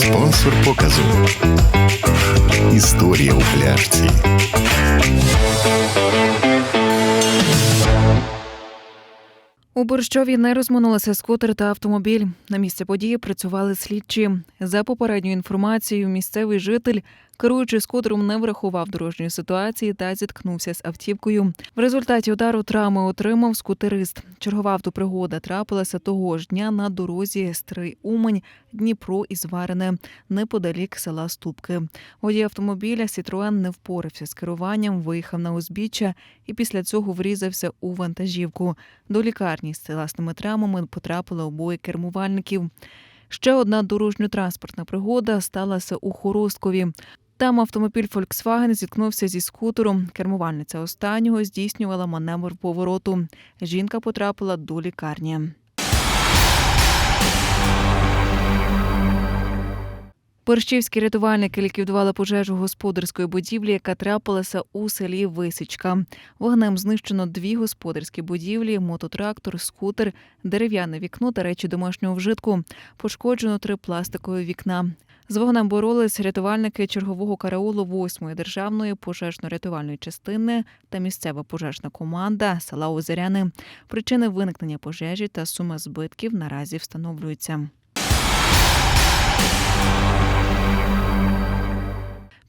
Спонсор показу. Історія у пляшці. У Борщові не розминулися скутер та автомобіль. На місці події працювали слідчі. За попередньою інформацією, місцевий житель, керуючи скутером, не врахував дорожньої ситуації та зіткнувся з автівкою. В результаті удару травми отримав скутерист. Чергова автопригода трапилася того ж дня на дорозі Стрий Умань, Дніпро і Зварене, неподалік села Ступки. Водій автомобіля Сітроен не впорався з керуванням, виїхав на узбіччя і після цього врізався у вантажівку. До лікарні з тілесними травмами потрапили обоє кермувальників. Ще одна дорожньо-транспортна пригода сталася у Хоросткові. Там автомобіль Volkswagen зіткнувся зі скутером. Кермувальниця останнього здійснювала маневр повороту. Жінка потрапила до лікарні. Борщівські рятувальники ліквідували пожежу господарської будівлі, яка трапилася у селі Висічка. Вогнем знищено дві господарські будівлі, мототрактор, скутер, дерев'яне вікно та речі домашнього вжитку. Пошкоджено три пластикові вікна. З вогнем боролись рятувальники чергового караулу 8-ї державної пожежно-рятувальної частини та місцева пожежна команда села Озеряни. Причини виникнення пожежі та сума збитків наразі встановлюються.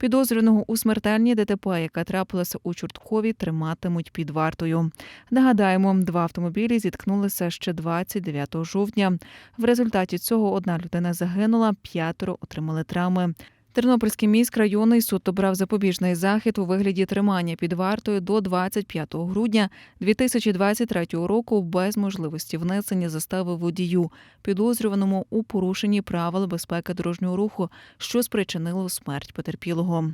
Підозрюваного у смертельній ДТП, яка трапилася у Чорткові, триматимуть під вартою. Нагадаємо, два автомобілі зіткнулися ще 29 жовтня. В результаті цього одна людина загинула, п'ятеро отримали травми. Тернопільський міськрайонний суд обрав запобіжний захід у вигляді тримання під вартою до 25 грудня 2023 року без можливості внесення застави водію, підозрюваному у порушенні правил безпеки дорожнього руху, що спричинило смерть потерпілого.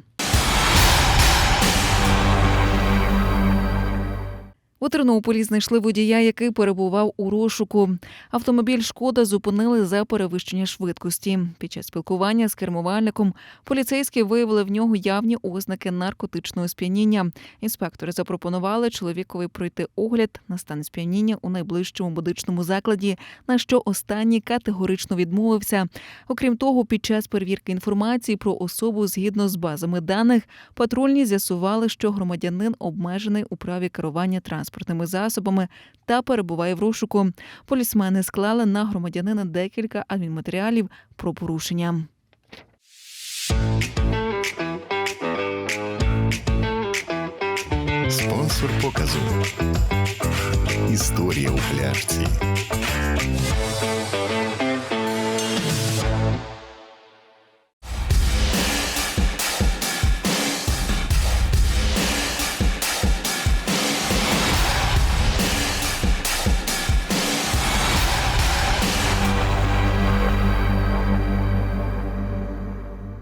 У Тернополі знайшли водія, який перебував у розшуку. Автомобіль шкода зупинили за перевищення швидкості. Під час спілкування з кермувальником поліцейські виявили в нього явні ознаки наркотичного сп'яніння. Інспектори запропонували чоловікові пройти огляд на стан сп'яніння у найближчому медичному закладі, на що останній категорично відмовився. Окрім того, під час перевірки інформації про особу згідно з базами даних, патрульні з'ясували, що громадянин обмежений у праві керування транспортними засобами та перебуває в розшуку. Полісмени склали на громадянина декілька адмінматеріалів про порушення. Спонсор показу. Історія у пляшці.